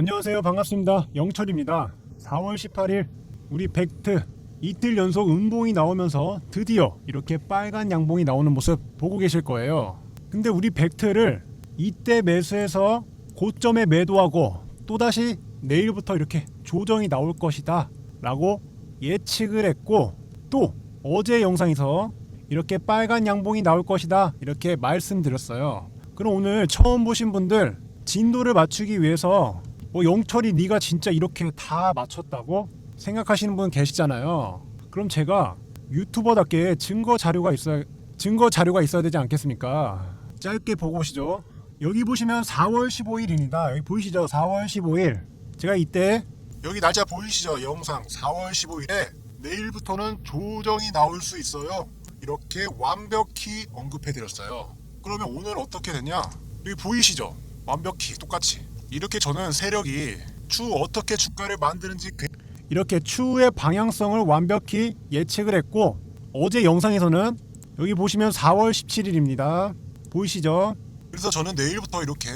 안녕하세요. 반갑습니다. 영철입니다. 4월 18일 우리 벡트 이틀 연속 음봉이 나오면서 드디어 이렇게 빨간 양봉이 나오는 모습 보고 계실 거예요. 근데 우리 벡트를 이때 매수해서 고점에 매도하고 또다시 내일부터 이렇게 조정이 나올 것이다 라고 예측을 했고 또 어제 영상에서 이렇게 빨간 양봉이 나올 것이다 이렇게 말씀드렸어요. 그럼 오늘 처음 보신 분들 진도를 맞추기 위해서 뭐 영철이 네가 진짜 이렇게 다 맞췄다고 생각하시는 분 계시잖아요. 그럼 제가 유튜버답게 증거 자료가 있어야 증거 자료가 있어야 되지 않겠습니까? 짧게 보고 오시죠. 여기 보시면 4월 15일입니다. 여기 보이시죠? 4월 15일. 제가 이때 여기 날짜 보이시죠? 영상 4월 15일에 내일부터는 조정이 나올 수 있어요. 이렇게 완벽히 언급해 드렸어요. 그러면 오늘 어떻게 되냐? 여기 보이시죠? 완벽히 똑같이 이렇게 저는 세력이 추후 어떻게 주가를 만드는지 그- 이렇게 추후의 방향성을 완벽히 예측을 했고 어제 영상에서는 여기 보시면 4월 17일입니다. 보이시죠? 그래서 저는 내일부터 이렇게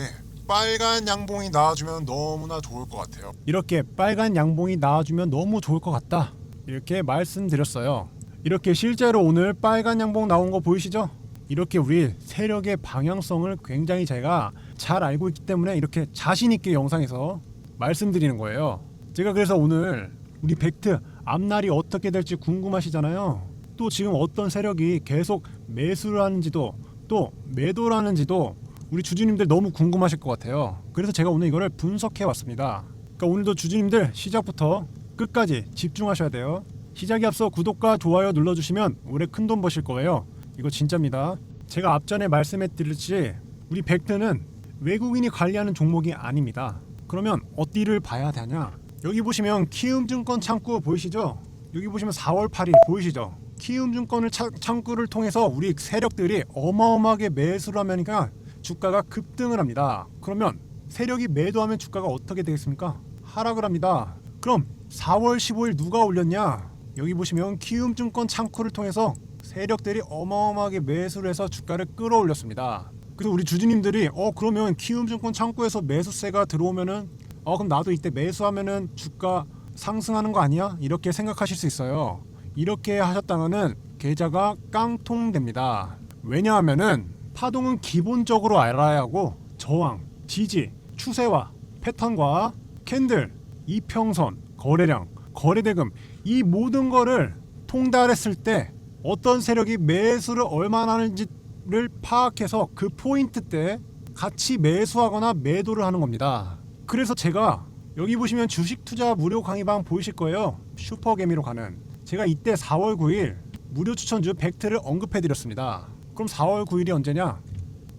빨간 양봉이 나와주면 너무나 좋을 것 같아요. 이렇게 빨간 양봉이 나와주면 너무 좋을 것 같다. 이렇게 말씀드렸어요. 이렇게 실제로 오늘 빨간 양봉 나온 거 보이시죠? 이렇게 우리 세력의 방향성을 굉장히 제가 잘 알고 있기 때문에 이렇게 자신 있게 영상에서 말씀드리는 거예요. 제가 그래서 오늘 우리 벡트 앞날이 어떻게 될지 궁금하시잖아요. 또 지금 어떤 세력이 계속 매수를 하는지도 또 매도를 하는지도 우리 주주님들 너무 궁금하실 것 같아요. 그래서 제가 오늘 이거를 분석해 왔습니다. 그러니까 오늘도 주주님들 시작부터 끝까지 집중하셔야 돼요. 시작에 앞서 구독과 좋아요 눌러주시면 올해 큰 돈 버실 거예요. 이거 진짜입니다. 제가 앞전에 말씀해 드렸지 우리 벡트는 외국인이 관리하는 종목이 아닙니다. 그러면 어디를 봐야 되냐? 여기 보시면 키움증권 창구 보이시죠? 여기 보시면 4월 8일 보이시죠? 키움증권을 차- 창구를 통해서 우리 세력들이 어마어마하게 매수를 하면니까 주가가 급등을 합니다. 그러면 세력이 매도하면 주가가 어떻게 되겠습니까? 하락을 합니다. 그럼 4월 15일 누가 올렸냐? 여기 보시면 키움증권 창구를 통해서 세력들이 어마어마하게 매수를 해서 주가를 끌어올렸습니다. 그래서 우리 주주님들이 어 그러면 키움증권 창구에서 매수세가 들어오면은 어 그럼 나도 이때 매수하면은 주가 상승하는 거 아니야? 이렇게 생각하실 수 있어요. 이렇게 하셨다면은 계좌가 깡통됩니다. 왜냐하면은 파동은 기본적으로 알아야 하고 저항, 지지, 추세와 패턴과 캔들, 이평선, 거래량, 거래대금 이 모든 거를 통달했을 때 어떤 세력이 매수를 얼마나 하는지 를 파악해서 그 포인트 때 같이 매수하거나 매도를 하는 겁니다. 그래서 제가 여기 보시면 주식 투자 무료 강의방 보이실 거예요. 슈퍼개미로 가는. 제가 이때 4월 9일 무료 추천주 벡트를 언급해 드렸습니다. 그럼 4월 9일이 언제냐?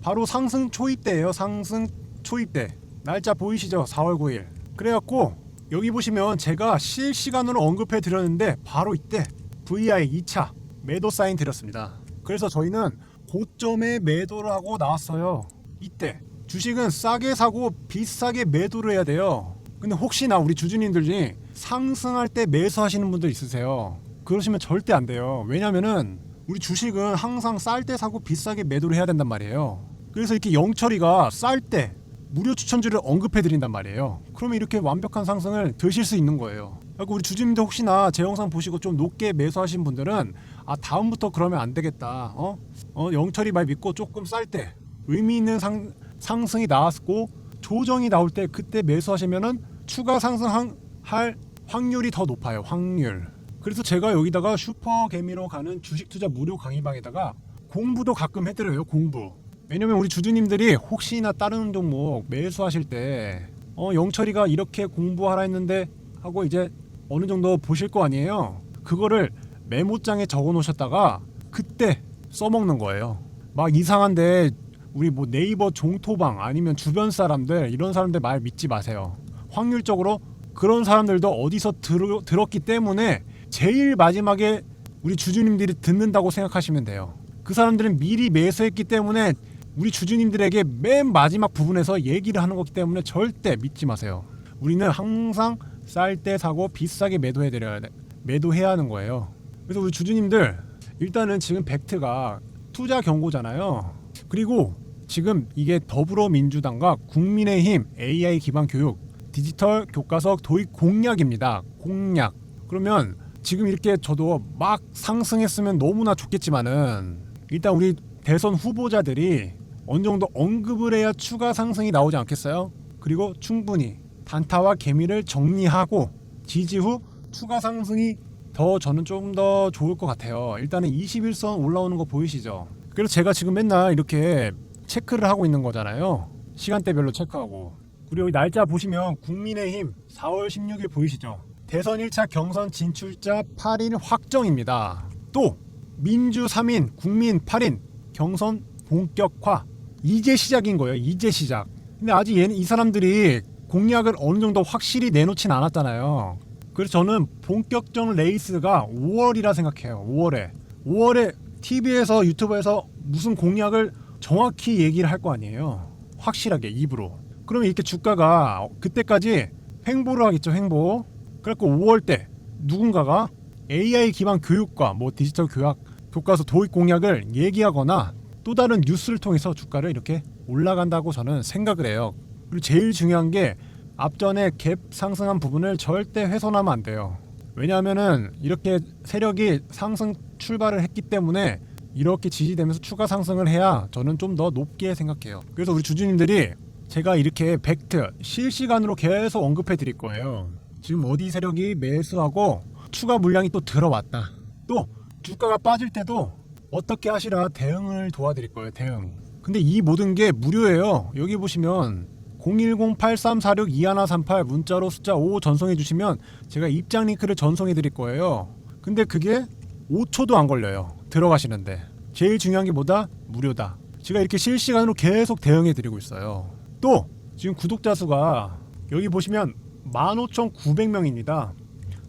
바로 상승 초입 때예요. 상승 초입 때. 날짜 보이시죠? 4월 9일. 그래갖고 여기 보시면 제가 실시간으로 언급해 드렸는데 바로 이때 VI 2차 매도 사인 드렸습니다. 그래서 저희는 고점에 매도를 하고 나왔어요. 이때 주식은 싸게 사고 비싸게 매도를 해야 돼요. 근데 혹시나 우리 주주님들이 상승할 때 매수하시는 분들 있으세요. 그러시면 절대 안 돼요. 왜냐면은 우리 주식은 항상 쌀 때 사고 비싸게 매도를 해야 된단 말이에요. 그래서 이렇게 영철이가 쌀 때 무료 추천주를 언급해 드린단 말이에요. 그러면 이렇게 완벽한 상승을 드실 수 있는 거예요. 그리고 우리 주주님들 혹시나 제 영상 보시고 좀 높게 매수하신 분들은 아 다음부터 그러면 안 되겠다. 어? 어 영철이 말 믿고 조금 쌀 때 의미 있는 상, 상승이 나왔고 조정이 나올 때 그때 매수하시면은 추가 상승할 확률이 더 높아요. 확률. 그래서 제가 여기다가 슈퍼 개미로 가는 주식 투자 무료 강의방에다가 공부도 가끔 해드려요. 공부. 왜냐면 우리 주주님들이 혹시나 다른 종목 매수하실 때 어, 영철이가 이렇게 공부하라 했는데 하고 이제 어느 정도 보실 거 아니에요. 그거를 메모장에 적어 놓으셨다가 그때 써먹는 거예요. 막 이상한데 우리 뭐 네이버 종토방 아니면 주변 사람들 이런 사람들 말 믿지 마세요. 확률적으로 그런 사람들도 어디서 들, 들었기 때문에 제일 마지막에 우리 주주님들이 듣는다고 생각하시면 돼요. 그 사람들은 미리 매수했기 때문에 우리 주주님들에게 맨 마지막 부분에서 얘기를 하는 거기 때문에 절대 믿지 마세요. 우리는 항상 쌀 때 사고 비싸게 매도해 드려야 돼. 매도해야 하는 거예요. 그래서 우리 주주님들 일단은 지금 벡트가 투자 경고잖아요. 그리고 지금 이게 더불어민주당과 국민의힘 AI 기반 교육 디지털 교과서 도입 공약입니다. 공약. 그러면 지금 이렇게 저도 막 상승했으면 너무나 좋겠지만은 일단 우리 대선 후보자들이 어느 정도 언급을 해야 추가 상승이 나오지 않겠어요? 그리고 충분히 단타와 개미를 정리하고 지지 후 추가 상승이 더 저는 좀더 좋을 것 같아요. 일단은 21선 올라오는 거 보이시죠? 그래서 제가 지금 맨날 이렇게 체크를 하고 있는 거잖아요. 시간대별로 체크하고. 그리고 날짜 보시면 국민의힘 4월 16일 보이시죠? 대선 1차 경선 진출자 8일 확정입니다. 또 민주 3인, 국민 8인 경선 본격화. 이제 시작인 거예요. 이제 시작. 근데 아직 얘는 이 사람들이 공약을 어느 정도 확실히 내놓진 않았잖아요. 그래서 저는 본격적 레이스가 5월이라 생각해요. 5월에. 5월에 TV에서 유튜브에서 무슨 공약을 정확히 얘기를 할 거 아니에요. 확실하게 입으로. 그러면 이렇게 주가가 그때까지 횡보를 하겠죠. 횡보. 그래갖고 5월 때 누군가가 AI 기반 교육과 뭐 디지털 교학 교과서 도입 공약을 얘기하거나 또 다른 뉴스를 통해서 주가를 이렇게 올라간다고 저는 생각을 해요. 그리고 제일 중요한 게 앞전에 갭 상승한 부분을 절대 훼손하면 안 돼요. 왜냐하면은 이렇게 세력이 상승 출발을 했기 때문에 이렇게 지지되면서 추가 상승을 해야 저는 좀 더 높게 생각해요. 그래서 우리 주주님들이 제가 이렇게 팩트 실시간으로 계속 언급해 드릴 거예요. 지금 어디 세력이 매수하고 추가 물량이 또 들어왔다. 또 주가가 빠질 때도 어떻게 하시라 대응을 도와드릴 거예요. 대응. 근데 이 모든 게 무료예요. 여기 보시면 010-8346-2138 문자로 숫자 5 전송해 주시면 제가 입장 링크를 전송해 드릴 거예요. 근데 그게 5초도 안 걸려요. 들어가시는데. 제일 중요한 게 뭐다? 무료다. 제가 이렇게 실시간으로 계속 대응해 드리고 있어요. 또 지금 구독자 수가 여기 보시면 15,900명입니다.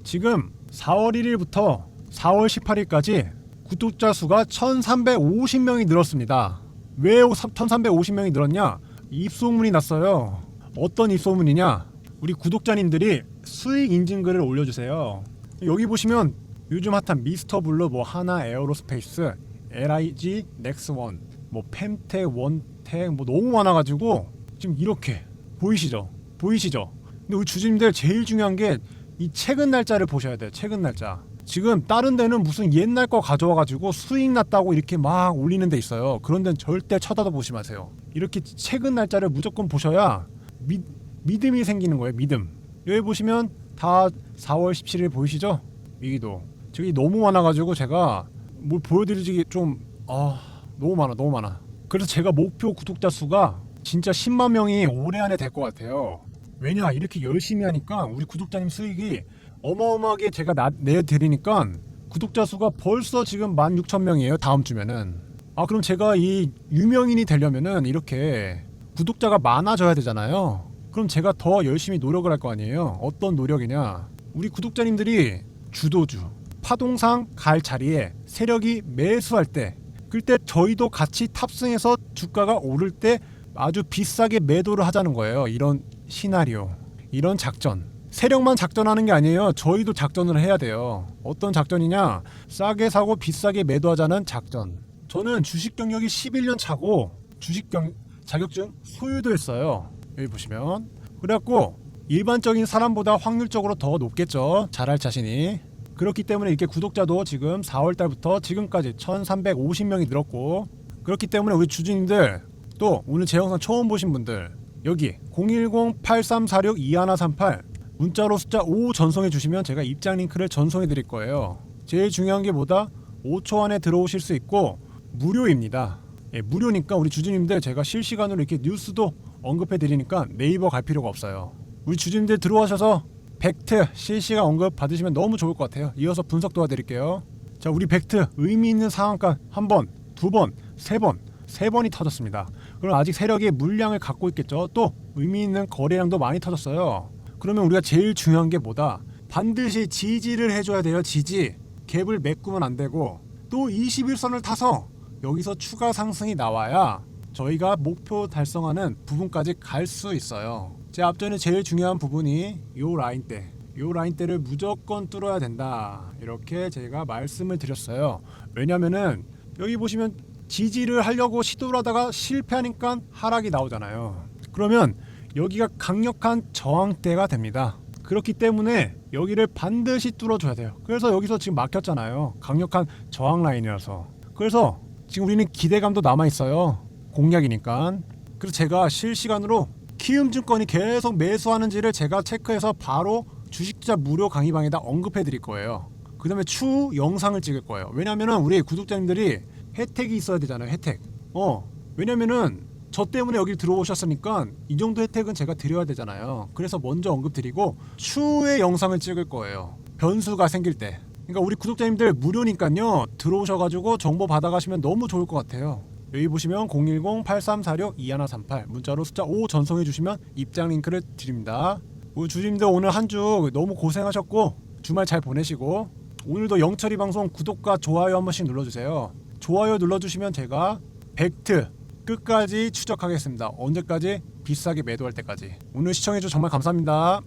지금 4월 1일부터 4월 18일까지 구독자 수가 1,350명이 늘었습니다. 왜 1,350명이 늘었냐? 입소문이 났어요. 어떤 입소문이냐? 우리 구독자님들이 수익 인증글을 올려주세요. 여기 보시면 요즘 핫한 미스터 블루, 뭐 하나 에어로스페이스, LIG 넥스원, 뭐 펜텍, 원텍 뭐 너무 많아가지고 지금 이렇게 보이시죠? 보이시죠? 근데 우리 주주님들 제일 중요한 게 이 최근 날짜를 보셔야 돼요. 최근 날짜. 지금 다른 데는 무슨 옛날 거 가져와가지고 수익 났다고 이렇게 막 올리는 데 있어요. 그런 데는 절대 쳐다도 보지 마세요. 이렇게 최근 날짜를 무조건 보셔야 미, 믿음이 생기는 거예요. 믿음. 여기 보시면 다 4월 17일 보이시죠? 여기도 저기 너무 많아가지고 제가 뭘 보여드리기 좀 아, 너무 많아, 너무 많아. 그래서 제가 목표 구독자 수가 진짜 10만 명이 올해 안에 될 것 같아요. 왜냐 이렇게 열심히 하니까 우리 구독자님 수익이 어마어마하게 제가 나, 내드리니까 구독자 수가 벌써 지금 16,000명이에요. 다음 주면은. 아 그럼 제가 이 유명인이 되려면은 이렇게 구독자가 많아져야 되잖아요. 그럼 제가 더 열심히 노력을 할 거 아니에요. 어떤 노력이냐? 우리 구독자님들이 주도주 파동상 갈 자리에 세력이 매수할 때 그때 저희도 같이 탑승해서 주가가 오를 때 아주 비싸게 매도를 하자는 거예요. 이런 시나리오, 이런 작전. 세력만 작전하는 게 아니에요. 저희도 작전을 해야 돼요. 어떤 작전이냐? 싸게 사고 비싸게 매도하자는 작전. 저는 주식 경력이 11년 차고 주식 경 자격증 소유도 했어요. 여기 보시면. 그래갖고 일반적인 사람보다 확률적으로 더 높겠죠. 잘할 자신이. 그렇기 때문에 이렇게 구독자도 지금 4월 달부터 지금까지 1,350명이 늘었고 그렇기 때문에 우리 주주님들 또 오늘 제 영상 처음 보신 분들 여기 010-8346-2138 문자로 숫자 5 전송해 주시면 제가 입장 링크를 전송해 드릴 거예요. 제일 중요한 게 뭐다? 5초 안에 들어오실 수 있고 무료입니다. 예, 무료니까 우리 주주님들 제가 실시간으로 이렇게 뉴스도 언급해 드리니까 네이버 갈 필요가 없어요. 우리 주주님들 들어와셔서 팩트 실시간 언급 받으시면 너무 좋을 것 같아요. 이어서 분석 도와드릴게요. 자, 우리 팩트 의미 있는 상한가 한 번, 두 번, 세 번, 세 번이 터졌습니다. 그럼 아직 세력이 물량을 갖고 있겠죠. 또 의미 있는 거래량도 많이 터졌어요. 그러면 우리가 제일 중요한 게 뭐다? 반드시 지지를 해줘야 돼요. 지지. 갭을 메꾸면 안 되고 또 21선을 타서 여기서 추가 상승이 나와야 저희가 목표 달성하는 부분까지 갈 수 있어요. 제 앞전에 제일 중요한 부분이 요 라인대. 요 라인대를 무조건 뚫어야 된다. 이렇게 제가 말씀을 드렸어요. 왜냐면은 여기 보시면 지지를 하려고 시도를 하다가 실패하니까 하락이 나오잖아요. 그러면 여기가 강력한 저항대가 됩니다. 그렇기 때문에 여기를 반드시 뚫어줘야 돼요. 그래서 여기서 지금 막혔잖아요. 강력한 저항 라인이라서. 그래서 지금 우리는 기대감도 남아 있어요. 공략이니까. 그래서 제가 실시간으로 키움증권이 계속 매수하는지를 제가 체크해서 바로 주식투자 무료 강의방에다 언급해 드릴 거예요. 그 다음에 추후 영상을 찍을 거예요. 왜냐면은 우리 구독자님들이 혜택이 있어야 되잖아요. 혜택. 어. 왜냐면은 저 때문에 여기 들어오셨으니까 이 정도 혜택은 제가 드려야 되잖아요. 그래서 먼저 언급 드리고 추후에 영상을 찍을 거예요. 변수가 생길 때. 그러니까 우리 구독자님들 무료니까요. 들어오셔가지고 정보 받아가시면 너무 좋을 것 같아요. 여기 보시면 010-8346-2138 문자로 숫자 5 전송해 주시면 입장 링크를 드립니다. 우리 주님들 오늘 한 주 너무 고생하셨고 주말 잘 보내시고 오늘도 영철이 방송 구독과 좋아요 한 번씩 눌러주세요. 좋아요 눌러주시면 제가 벡트 끝까지 추적하겠습니다. 언제까지? 비싸게 매도할 때까지. 오늘 시청해주셔서 정말 감사합니다.